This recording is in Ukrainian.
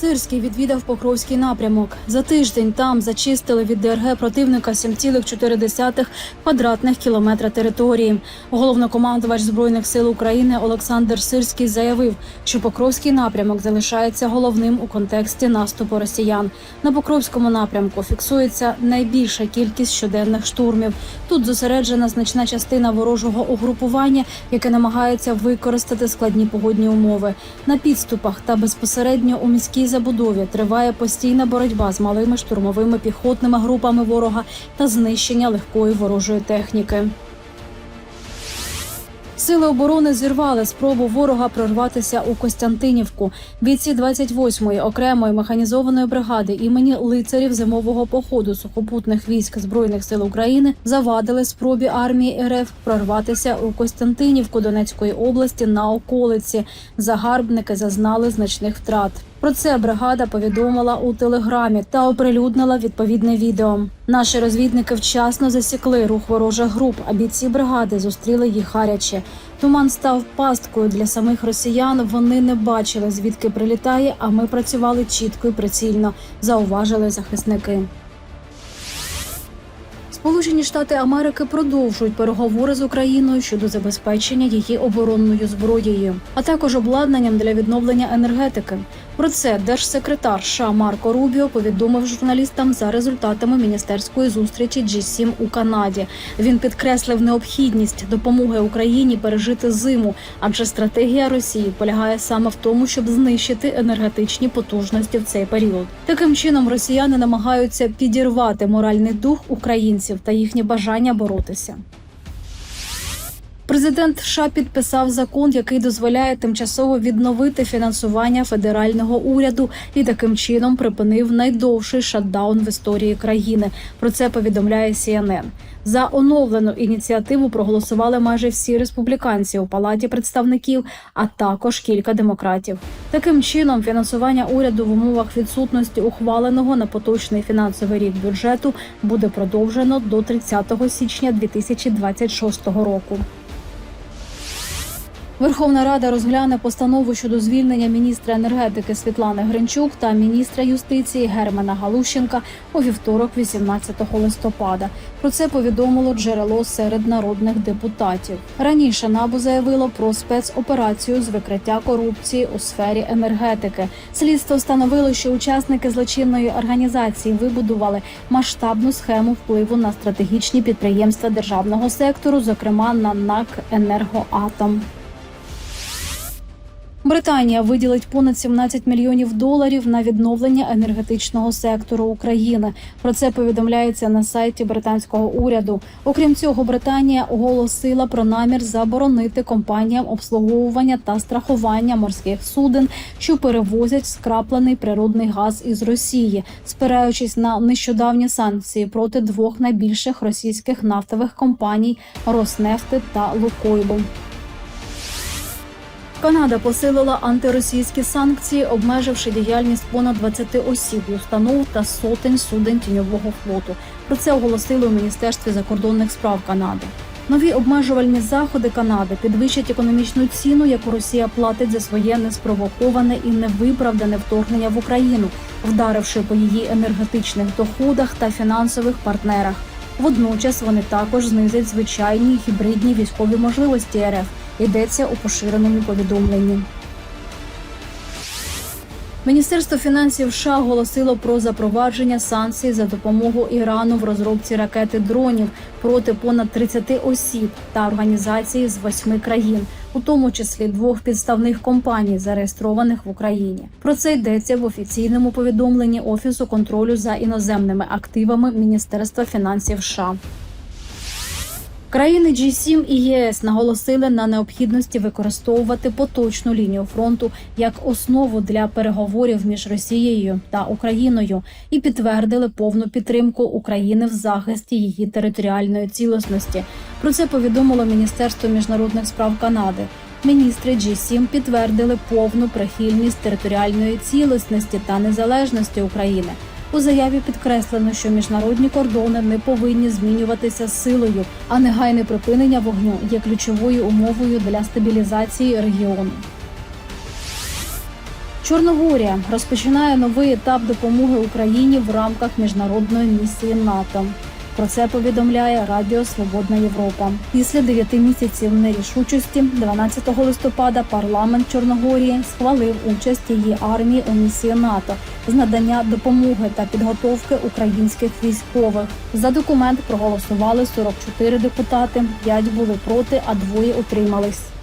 Сирський відвідав Покровський напрямок. За тиждень там зачистили від ДРГ противника 7,4 квадратних кілометра території. Головнокомандувач збройних сил України Олександр Сирський заявив, що Покровський напрямок залишається головним у контексті наступу росіян. На Покровському напрямку фіксується найбільша кількість щоденних штурмів. Тут зосереджена значна частина ворожого угрупування, яке намагається використати складні погодні умови. На підступах та безпосередньо у міській забудові триває постійна боротьба з малими штурмовими піхотними групами ворога та знищення легкої ворожої техніки. Сили оборони зірвали спробу ворога прорватися у Костянтинівку. Бійці 28-ї окремої механізованої бригади імені лицарів зимового походу сухопутних військ збройних сил України завадили спробі армії РФ прорватися у Костянтинівку Донецької області на околиці. Загарбники зазнали значних втрат. Про це бригада повідомила у телеграмі та оприлюднила відповідне відео. Наші розвідники вчасно засікли рух ворожих груп, а бійці бригади зустріли їх гаряче. Туман став пасткою для самих росіян. Вони не бачили звідки прилітає. А ми працювали чітко і прицільно. Зауважили захисники. Сполучені Штати Америки продовжують переговори з Україною щодо забезпечення її оборонною зброєю, а також обладнанням для відновлення енергетики. Про це держсекретар США Марко Рубіо повідомив журналістам за результатами міністерської зустрічі G7 у Канаді. Він підкреслив необхідність допомоги Україні пережити зиму, адже стратегія Росії полягає саме в тому, щоб знищити енергетичні потужності в цей період. Таким чином росіяни намагаються підірвати моральний дух українців та їхнє бажання боротися. Президент США підписав закон, який дозволяє тимчасово відновити фінансування федерального уряду і таким чином припинив найдовший шатдаун в історії країни. Про це повідомляє CNN. За оновлену ініціативу проголосували майже всі республіканці у палаті представників, а також кілька демократів. Таким чином, фінансування уряду в умовах відсутності ухваленого на поточний фінансовий рік бюджету буде продовжено до 30 січня 2026 року. Верховна Рада розгляне постанову щодо звільнення міністра енергетики Світлани Гринчук та міністра юстиції Германа Галущенка у вівторок, 18 листопада. Про це повідомило джерело серед народних депутатів. Раніше НАБУ заявило про спецоперацію з викриття корупції у сфері енергетики. Слідство встановило, що учасники злочинної організації вибудували масштабну схему впливу на стратегічні підприємства державного сектору, зокрема на НАК «Енергоатом». Британія виділить понад 17 мільйонів доларів на відновлення енергетичного сектору України. Про це повідомляється на сайті британського уряду. Окрім цього, Британія оголосила про намір заборонити компаніям обслуговування та страхування морських суден, що перевозять скраплений природний газ із Росії, спираючись на нещодавні санкції проти двох найбільших російських нафтових компаній Роснефти та Лукойлу. Канада посилила антиросійські санкції, обмеживши діяльність понад 20 осіб, установ та сотень суден тіньового флоту. Про це оголосили у міністерстві закордонних справ Канади. Нові обмежувальні заходи Канади підвищать економічну ціну, яку Росія платить за своє неспровоковане і невиправдане вторгнення в Україну, вдаривши по її енергетичних доходах та фінансових партнерах. Водночас вони також знизять звичайні гібридні військові можливості РФ. Йдеться у поширеному повідомленні. Міністерство фінансів США оголосило про запровадження санкцій за допомогою Ірану в розробці ракети дронів проти понад 30 осіб та організацій з восьми країн, у тому числі двох підставних компаній, зареєстрованих в Україні. Про це йдеться в офіційному повідомленні Офісу контролю за іноземними активами Міністерства фінансів США. Країни G7 і ЄС наголосили на необхідності використовувати поточну лінію фронту як основу для переговорів між Росією та Україною і підтвердили повну підтримку України в захисті її територіальної цілісності. Про це повідомило Міністерство міжнародних справ Канади. Міністри G7 підтвердили повну прихильність територіальної цілісності та незалежності України. У заяві підкреслено, що міжнародні кордони не повинні змінюватися силою, а негайне припинення вогню є ключовою умовою для стабілізації регіону. Чорногорія розпочинає новий етап допомоги Україні в рамках міжнародної місії НАТО. Про це повідомляє Радіо Свободна Європа. Після дев'яти місяців нерішучості, 12 листопада, парламент Чорногорії схвалив участь її армії у місії НАТО з надання допомоги та підготовки українських військових. За документ проголосували 44 депутати, 5 були проти, а двоє утримались.